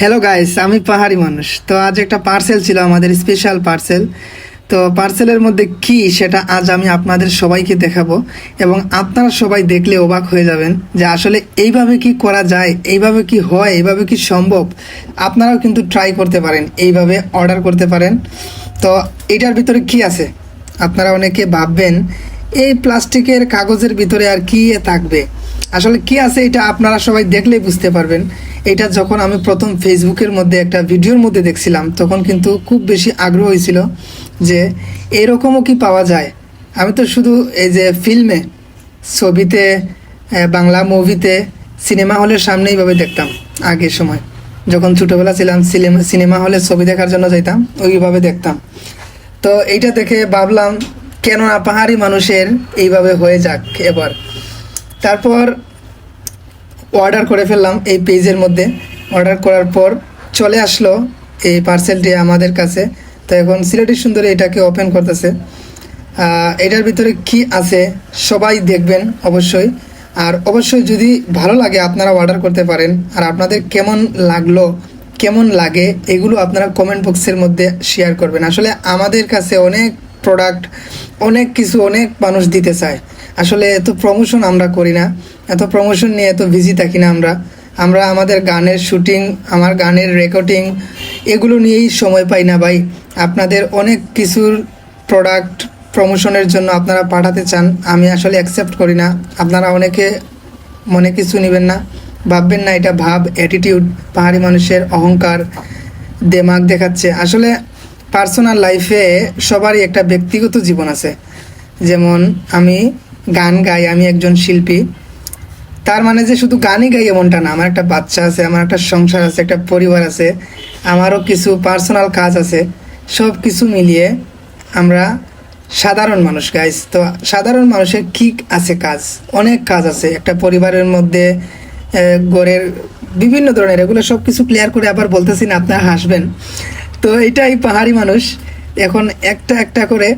Hello guys আমি পাহাড়ি মানুষ। তো আজ একটা পার্সেল ছিল আমাদের স্পেশাল পার্সেল তো পার্সেলের মধ্যে কি সেটা আজ আমি আপনাদের সবাইকে দেখাবো এবং আপনারা সবাই দেখলে অবাক হয়ে যাবেন যে আসলে এইভাবে কি করা যায়, এইভাবে কি হয়, এইভাবে কি সম্ভব? আপনারাও কিন্তু ট্রাই করতে পারেন, এইভাবে অর্ডার করতে পারেন। তো এটার ভিতরে কি আছে? আপনারা অনেকে ভাববেন এই প্লাস্টিকের কাগজের ভিতরে আর কি থাকবে? আসলে কি আছে এটা আপনারা সবাই দেখলেই বুঝতে পারবেন। এটা যখন আমি প্রথম ফেসবুকের মধ্যে একটা ভিডিওর মধ্যে দেখছিলাম, তখন কিন্তু খুব বেশি আগ্রহ হয়েছিল যে এরকমও কি পাওয়া যায়? আমি তো শুধু এই যে ফিল্মে, ছবিতে বাংলা মুভিতে, সিনেমা হলের সামনে এইভাবে দেখতাম, আগের সময়। যখন ছোটোবেলা ছিলাম সিনেমা সিনেমা হলে ছবি দেখার জন্য যাইতাম, ওইভাবে দেখতাম। তো এইটা দেখে ভাবলাম কেন না পাহাড়ি মানুষের এইভাবে হয়ে যাক এবার। তারপর অর্ডার করে ফেললাম এই পেজের মধ্যে। অর্ডার করার পর চলে আসলো এই পার্সেলটি আমাদের কাছে। তো এখন সিলেটি সুন্দরী এটাকে ওপেন করতেছে। এটার ভিতরে কি আছে সবাই দেখবেন অবশ্যই। আর অবশ্যই যদি ভালো লাগে আপনারা অর্ডার করতে পারেন। আর আপনাদের কেমন লাগল, কেমন লাগে, এগুলো আপনারা কমেন্ট বক্সের মধ্যে শেয়ার করবেন। আসলে আমাদের কাছে অনেক প্রোডাক্ট অনেক কিছু, অনেক মানুষ দিতে চায়। আসলে এত প্রমোশন আমরা করি না। এত প্রমোশন নিয়ে এত বিজি থাকি না আমরা। আমরা আমাদের গানের শুটিং আমার গানের রেকর্ডিং এগুলো নিয়েই সময় পাই না ভাই। আপনাদের অনেক কিছুর প্রোডাক্ট প্রমোশনের জন্য আপনারা পাঠাতে চান। আমি আসলে অ্যাকসেপ্ট করি না। আপনারা অনেকে মনে কিছু নেবেন না। ভাববেন না, এটা ভাব অ্যাটিটিউড পাহাড়ি মানুষের অহংকার দেমাগ দেখাচ্ছে। আসলে পার্সোনাল লাইফে সবারই একটা ব্যক্তিগত জীবন আছে। যেমন আমি গান গাই, আমি একজন শিল্পী। তার মানে যে শুধু গানই গাই এমনটা না, আমার একটা বাচ্চা আছে, আমার একটা সংসার আছে, একটা পরিবার আছে, আমারও কিছু পার্সোনাল কাজ আছে। সব কিছু মিলিয়ে আমরা সাধারণ মানুষ গাইজ তো সাধারণ মানুষের কি আছে কাজ? অনেক কাজ আছে। একটা পরিবারের মধ্যে গড়ের বিভিন্ন ধরনের, এগুলো সব কিছু ক্লিয়ার করে আবার বলতেছি না, আপনারা হাসবেন। তো এটাই পাহাড়ি মানুষ। এখন একটা একটা করে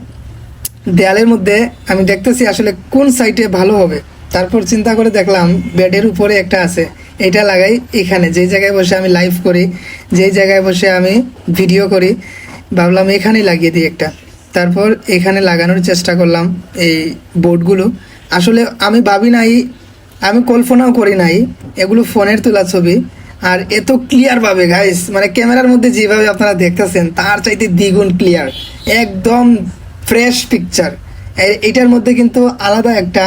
দেয়ালের মধ্যে আমি দেখতেছি আসলে কোন সাইটে ভালো হবে। তারপর চিন্তা করে দেখলাম বেডের উপরে একটা আছে। এটা লাগাই এখানে। যেই জায়গায় বসে আমি লাইভ করি, যেই জায়গায় বসে আমি ভিডিও করি, ভাবলাম এখানেই লাগিয়ে দিই একটা। তারপর এখানে লাগানোর চেষ্টা করলাম এই বোর্ডগুলো আসলে আমি ভাবি নাই, আমি কল্পনাও করি নাই, এগুলো ফোনের তোলা ছবি। আর এত ক্লিয়ার পাবে গাইস মানে ক্যামেরার মধ্যে যেভাবে আপনারা দেখতেছেন, তার চাইতে দ্বিগুণ ক্লিয়ার একদম ফ্রেশ পিকচার এটার মধ্যে কিন্তু আলাদা একটা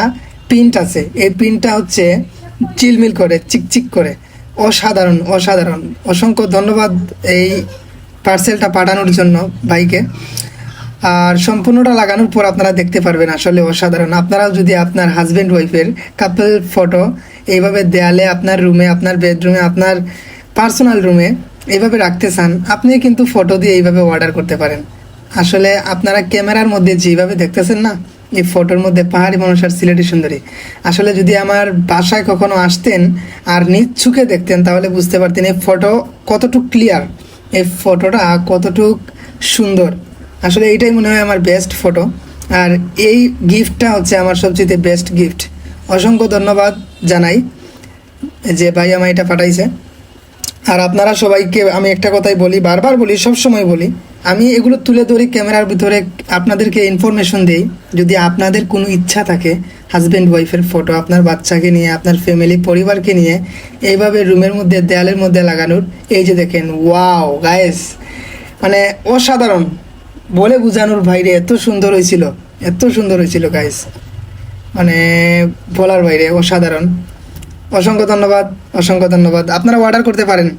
প্রিন্ট আছে। এই প্রিন্টটা হচ্ছে চিলমিল করে, চিকচিক করে। অসাধারণ অসাধারণ। অসংখ্য ধন্যবাদ এই পার্সেলটা পাঠানোর জন্য ভাইকে। আর সম্পূর্ণটা লাগানোর পর আপনারা দেখতে পারবেন আসলে অসাধারণ। আপনারাও যদি আপনার হাজব্যান্ড ওয়াইফের কাপল ফটো এইভাবে দেয়ালে আপনার রুমে আপনার বেডরুমে আপনার পার্সোনাল রুমে এইভাবে রাখতে চান, আপনি কিন্তু ফটো দিয়ে এইভাবে অর্ডার করতে পারেন। আসলে আপনারা ক্যামেরার মধ্যে যেভাবে দেখতেছেন না, এই ফটোর মধ্যে পাহাড়ি মানুষ আর সিলেটি সুন্দরী। আসলে যদি আমার বাসায় কখনো আসতেন আর নিচ্ছুকে দেখতেন, তাহলে বুঝতে পারতেন এই ফটো কতটুক ক্লিয়ার এই ফটোটা কতটুক সুন্দর। আসলে এইটাই মনে হয় আমার বেস্ট ফটো আর এই গিফটটা হচ্ছে আমার সবচেয়ে বেস্ট গিফট অসংখ্য ধন্যবাদ জানাই যে ভাই আমার এটা পাঠাইছে। আর আপনারা সবাইকে আমি একটা কথাই বলি, বারবার বলি সব সময় বলি, আমি এগুলো তুলে ধরি ক্যামেরার ভিতরে আপনাদেরকে ইনফরমেশন দিই। যদি আপনাদের কোনো ইচ্ছা থাকে হাজব্যান্ড ওয়াইফের ফটো আপনার বাচ্চাকে নিয়ে, আপনার ফ্যামিলি পরিবারকে নিয়ে, এইভাবে রুমের মধ্যে, দেয়ালের মধ্যে লাগানোর, এই যে দেখেন ওয়াও গায়েস মানে অসাধারণ। বলে বোঝানোর বাইরে এত সুন্দর হয়েছিল, এত সুন্দর হয়েছিল গাইস মানে বলার বাইরে অসাধারণ। অসংখ্য ধন্যবাদ অসংখ্য ধন্যবাদ। আপনারা অর্ডার করতে পারেন।